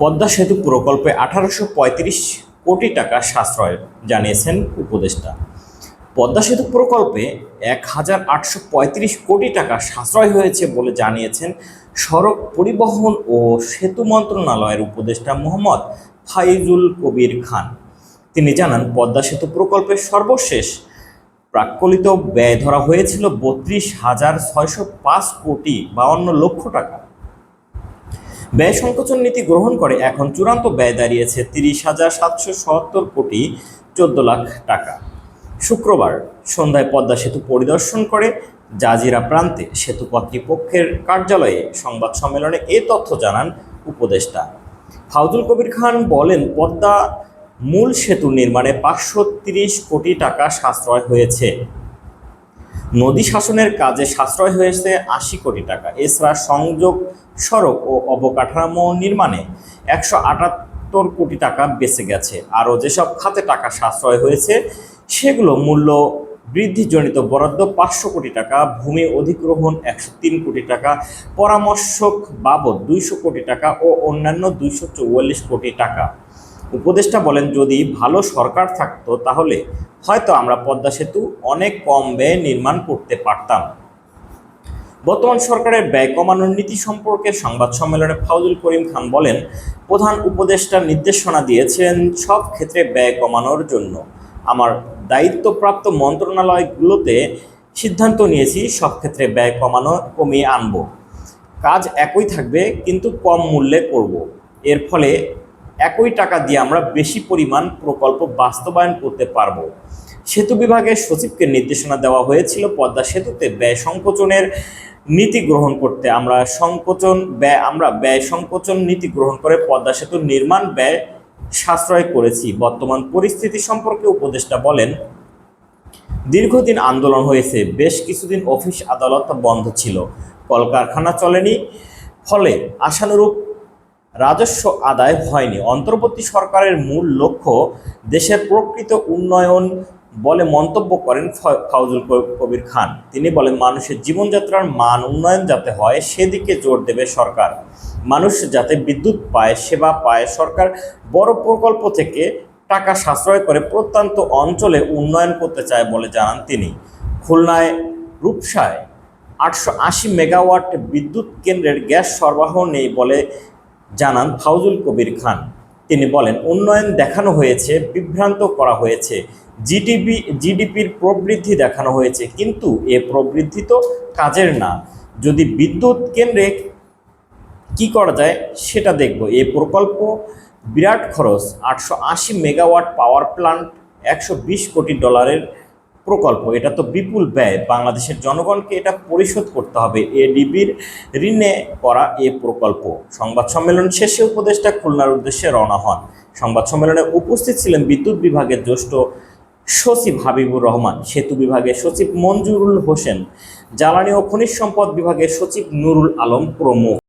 পদ্মা সেতু প্রকল্পে আঠারোশো পঁয়ত্রিশ কোটি টাকা সাশ্রয়, জানিয়েছেন উপদেষ্টা। পদ্মা সেতু প্রকল্পে এক হাজার আটশো পঁয়ত্রিশ কোটি টাকা সাশ্রয় হয়েছে বলে জানিয়েছেন সড়ক পরিবহন ও সেতু মন্ত্রণালয়ের উপদেষ্টা মোহাম্মদ ফাইজুল কবির খান। তিনি জানান, পদ্মা সেতু প্রকল্পের সর্বশেষ প্রাক্কলিত ব্যয় ধরা হয়েছিল বত্রিশ হাজার ছয়শো পাঁচ কোটি বাউন্ন লক্ষ টাকা। ব্যয় সংকোচন নীতি গ্রহণ করে, এখন চূড়ান্ত ব্যয় দাঁড়িয়েছে তিরিশ হাজার সাতশো সত্তর কোটি চোদ্দ লাখ টাকা। শুক্রবার সন্ধ্যায় পদ্মা সেতু পরিদর্শন করে, জাজিরা প্রান্তে সেতু কর্তৃপক্ষের কার্যালয়ে সংবাদ সম্মেলনে এ তথ্য জানান উপদেষ্টা। ফাউজুল কবির খান বলেন, পদ্মা মূল সেতু নির্মাণে পাঁচশো কোটি টাকা সাশ্রয় হয়েছে। নদী শাসনের কাজে সাশ্রয় হয়েছে আশি কোটি টাকা। এছাড়া সংযোগ, সড়ক ও অবকাঠামো নির্মাণে একশো আটাত্তর কোটি টাকা বেঁচে গেছে। আরও যেসব খাতে টাকা সাশ্রয় হয়েছে, সেগুলো মূল্য বৃদ্ধিজনিত বরাদ্দ পাঁচশো কোটি টাকা, ভূমি অধিগ্রহণ একশো তিন কোটি টাকা, পরামর্শক বাবদ দুইশো কোটি টাকা ও অন্যান্য দুইশো চৌয়াল্লিশ কোটি টাকা। উপদেষ্টা বলেন, যদি ভালো সরকার থাকতো, তাহলে হয়তো আমরা পদ্মা সেতু অনেক কম ব্যয়ে নির্মাণ করতে পারতাম। বর্তমান সরকারের ব্যয় কমানোর নীতি সম্পর্কে সংবাদ সম্মেলনে ফাউজুল করিম খান বলেন, প্রধান উপদেষ্টা নির্দেশনা দিয়েছেন সব ক্ষেত্রে ব্যয় কমানোর জন্য। আমার দায়িত্বপ্রাপ্ত মন্ত্রণালয়গুলোতে সিদ্ধান্ত নিয়েছি, সব ক্ষেত্রে ব্যয় কমানো কমিয়ে আনব। কাজ একই থাকবে, কিন্তু কম মূল্যে করব। এর ফলে একই টাকা দিয়ে আমরা বেশি পরিমাণ প্রকল্প বাস্তবায়ন করতে পারব। সেতু বিভাগের সচিবকে নির্দেশনা দেওয়া হয়েছিল, পদ্মা সেতুতে ব্যয় সংকোচনের নীতি গ্রহণ করতে। আমরা সংকোচন ব্যয়, আমরা ব্যয় সংকোচন নীতি গ্রহণ করে পদ্মা সেতুর নির্মাণ ব্যয় সাশ্রয় করেছি। বর্তমান পরিস্থিতি সম্পর্কে উপদেষ্টা বলেন, দীর্ঘদিন আন্দোলন হয়েছে, বেশ কিছুদিন অফিস আদালত বন্ধ ছিল। কলকারখানা চলেনি, ফলে আশানুরূপ রাজস্ব আদায় হয়নি। অন্তর্বর্তী সরকারের মূল লক্ষ্য দেশের প্রকৃত উন্নয়ন বলে মন্তব্য করেন ফাউজুল কবির খান। তিনি বলেন, মানুষের জীবনযাত্রার মান উন্নয়ন যাতে হয়, সেদিকে জোর দেবে সরকার। মানুষ যাতে বিদ্যুৎ পায়, সেবা পায়, সরকার বড় প্রকল্প থেকে টাকা সাশ্রয় করে প্রত্যন্ত অঞ্চলে উন্নয়ন করতে চায় বলে জানান তিনি। খুলনায় রূপসায় আটশো আশি মেগাওয়াট বিদ্যুৎ কেন্দ্রের গ্যাস সরবরাহ নেই বলে জানান ফাউজুল কবির খান। তিনি বলেন, উন্নয়ন দেখানো হয়েছে, বিভ্রান্ত করা হয়েছে, জিডিপি, জিডিপির প্রবৃদ্ধি দেখানো হয়েছে, কিন্তু এ প্রবৃদ্ধি তো কাজের না। যদি বিদ্যুৎ কেন্দ্রে কি করা যায় সেটা দেখব। এই প্রকল্প বিরাট খরচ, আটশো আশি মেগাওয়াট পাওয়ার প্ল্যান্ট একশো কোটি ডলারের প্রকল্প। এটা তো বিপুল ব্যয়। বাংলাদেশের জনগণকে এটা পরিশোধ করতে হবে। এডিবির ঋণে করা এ প্রকল্প। সংবাদ সম্মেলন শেষে উপদেষ্টা খুলনার উদ্দেশ্যে রওনা হন। সংবাদ সম্মেলনে উপস্থিত ছিলেন বিদ্যুৎ বিভাগের জ্যেষ্ঠ সচিব হাবিবুর রহমান, সেতু বিভাগের সচিব মঞ্জুরুল হোসেন, জ্বালানি ও খনিজ সম্পদ বিভাগের সচিব নুরুল আলম প্রমুখ।